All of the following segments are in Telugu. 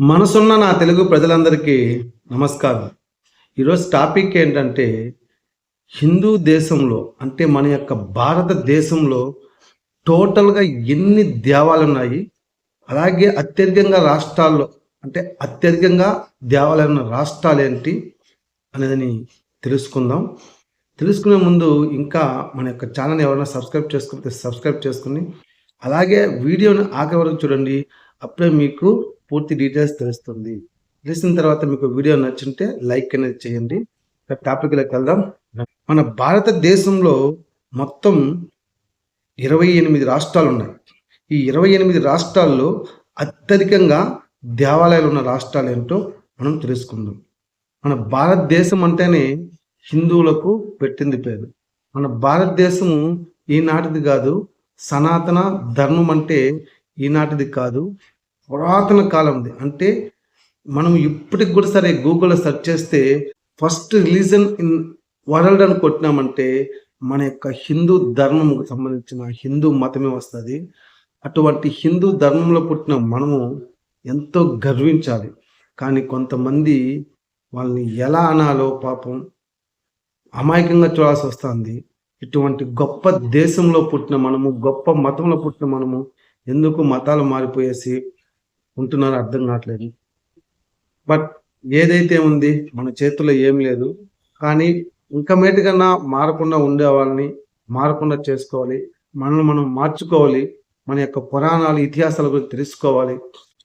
మనసున్న నా తెలుగు ప్రజలందరికీ నమస్కారం. ఈరోజు టాపిక్ ఏంటంటే హిందూ దేశంలో అంటే మన యొక్క భారతదేశంలో టోటల్గా ఎన్ని దేవాలు ఉన్నాయి అలాగే అత్యధికంగా రాష్ట్రాల్లో అంటే అత్యధికంగా దేవాలయం ఉన్న రాష్ట్రాలు ఏంటి అనేది తెలుసుకుందాం. తెలుసుకునే ముందు ఇంకా మన యొక్క ఛానల్ ఎవరైనా సబ్స్క్రైబ్ చేసుకుంటే సబ్స్క్రైబ్ చేసుకుని అలాగే వీడియోని ఆఖరి వరకు చూడండి. అప్పుడే మీకు పూర్తి డీటెయిల్స్ తెలుస్తుంది. తెలిసిన తర్వాత మీకు వీడియో నచ్చుంటే లైక్ అనేది చేయండి. టాపిక్లోకి వెళ్దాం. మన భారతదేశంలో మొత్తం ఇరవై ఎనిమిది రాష్ట్రాలు ఉన్నాయి. ఈ ఇరవై ఎనిమిది రాష్ట్రాల్లో అత్యధికంగా దేవాలయాలు ఉన్న రాష్ట్రాలు ఏంటో మనం తెలుసుకుందాం. మన భారతదేశం అంటేనే హిందువులకు పెట్టింది పేరు. మన భారతదేశము ఈనాటిది కాదు సనాతన ధర్మం అంటే ఈనాటిది కాదు పురాతన కాలంది అంటే మనం ఇప్పటికి కూడా సరే గూగుల్లో సెర్చ్ చేస్తే ఫస్ట్ రిలీజన్ ఇన్ వరల్డ్ అని కొట్టినామంటే మన యొక్క హిందూ ధర్మంకు సంబంధించిన హిందూ మతమే వస్తుంది. అటువంటి హిందూ ధర్మంలో పుట్టిన మనము ఎంతో గర్వించాలి. కానీ కొంతమంది వాళ్ళని ఎలా అనాలో పాపం అమాయకంగా చూడాల్సి వస్తుంది. ఇటువంటి గొప్ప దేశంలో పుట్టిన మనము గొప్ప మతంలో పుట్టిన మనము ఎందుకు మతాలు మారిపోయేసి ఉంటున్నారో అర్థం కావట్లేదు. బట్ ఏదైతే ఉంది మన చేతుల్లో ఏం లేదు. కానీ ఇంకా కన్నా మారకుండా ఉండే వాళ్ళని మారకుండా చేసుకోవాలి. మనల్ని మనం మార్చుకోవాలి. మన యొక్క పురాణాలు ఇతిహాసాల గురించి తెలుసుకోవాలి.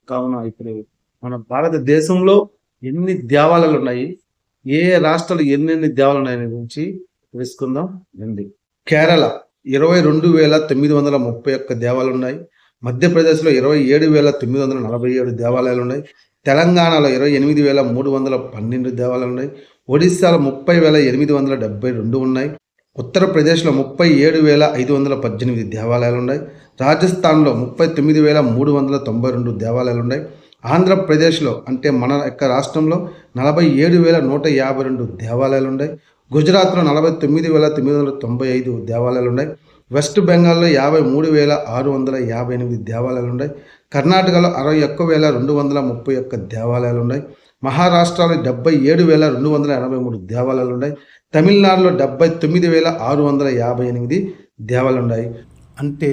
కావున ఇప్పుడు మన భారతదేశంలో ఎన్ని దేవాలయాలు ఉన్నాయి? ఏ రాష్ట్రాలు ఎన్నెన్ని దేవాలయాలు ఉన్నాయని గురించి తెలుసుకుందాం. రండి. కేరళ ఇరవై రెండు వేల తొమ్మిది వందల ముప్పై ఒక్క దేవాలు ఉన్నాయి. మధ్యప్రదేశ్లో ఇరవై ఏడు వేల తొమ్మిది వందల నలభై ఏడు దేవాలయాలు ఉన్నాయి. తెలంగాణలో ఇరవై ఎనిమిది వేల మూడు వందల పన్నెండు దేవాలయాలు ఉన్నాయి. ఒడిశాలో ముప్పై వేల ఎనిమిది వందల డెబ్బై రెండు ఉన్నాయి. ఉత్తరప్రదేశ్లో ముప్పై ఏడు వేల ఐదు వందల పద్దెనిమిది దేవాలయాలు ఉన్నాయి. రాజస్థాన్లో ముప్పై తొమ్మిది వేల మూడు వందల తొంభై రెండు దేవాలయాలు ఉన్నాయి. ఆంధ్రప్రదేశ్లో అంటే మన యొక్క రాష్ట్రంలో నలభై ఏడు వేల నూట యాభై రెండు దేవాలయాలు ఉన్నాయి. గుజరాత్లో నలభై తొమ్మిది వేల తొమ్మిది వందల తొంభై ఐదు దేవాలయాలు ఉన్నాయి. వెస్ట్ బెంగాల్లో యాభై మూడు వేల ఆరు వందల యాభై ఎనిమిది దేవాలయాలు ఉన్నాయి. కర్ణాటకలో అరవై ఒక్క వేల రెండు వందల ముప్పై ఒక్క దేవాలయాలు ఉన్నాయి. మహారాష్ట్రలో డెబ్బై ఏడు వేల రెండు వందల ఎనభై మూడు దేవాలయాలు ఉన్నాయి. తమిళనాడులో డెబ్బై తొమ్మిది వేల ఆరు వందల యాభై ఎనిమిది దేవాలయాలు ఉన్నాయి. అంటే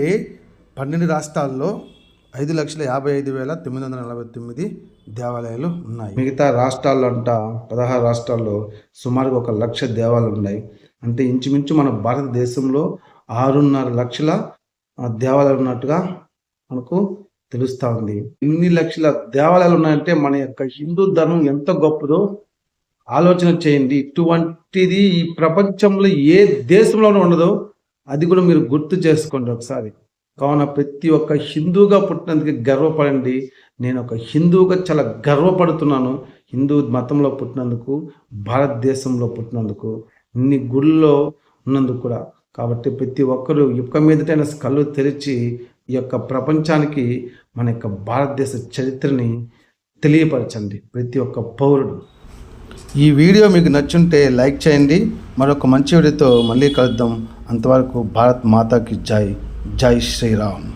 పన్నెండు రాష్ట్రాల్లో ఐదు లక్షల యాభై ఐదు వేల తొమ్మిది వందల నలభై తొమ్మిది దేవాలయాలు ఉన్నాయి. మిగతా రాష్ట్రాల్లో అంట పదహారు రాష్ట్రాల్లో సుమారుగా ఒక లక్ష దేవాలయాలు ఉన్నాయి. అంటే ఇంచుమించు మన భారతదేశంలో ఆరున్నర లక్షల దేవాలయాలు ఉన్నట్టుగా మనకు తెలుస్తూ ఉంది. ఇన్ని లక్షల దేవాలయాలు ఉన్నాయంటే మన యొక్క హిందూ ధర్మం ఎంత గొప్పదో ఆలోచన చేయండి. ఇటువంటిది ఈ ప్రపంచంలో ఏ దేశంలోనూ ఉండదో అది కూడా మీరు గుర్తు చేసుకోండి ఒకసారి. కావున ప్రతి ఒక్క హిందూగా పుట్టినందుకు గర్వపడండి. నేను ఒక హిందూగా చాలా గర్వపడుతున్నాను. హిందూ మతంలో పుట్టినందుకు భారతదేశంలో పుట్టినందుకు ఇన్ని గుళ్ళో ఉన్నందుకు కూడా. కాబట్టి ప్రతి ఒక్కరూ యొక్క మీదటైన కళ్ళు తెరిచి ఈ యొక్క ప్రపంచానికి మన యొక్క భారతదేశ చరిత్రని తెలియపరచండి ప్రతి ఒక్క పౌరుడు. ఈ వీడియో మీకు నచ్చుంటే లైక్ చేయండి. మరొక మంచి వీడియోతో మళ్ళీ కలుద్దాం. అంతవరకు భారత్ మాతాకి జై. జై శ్రీరామ్.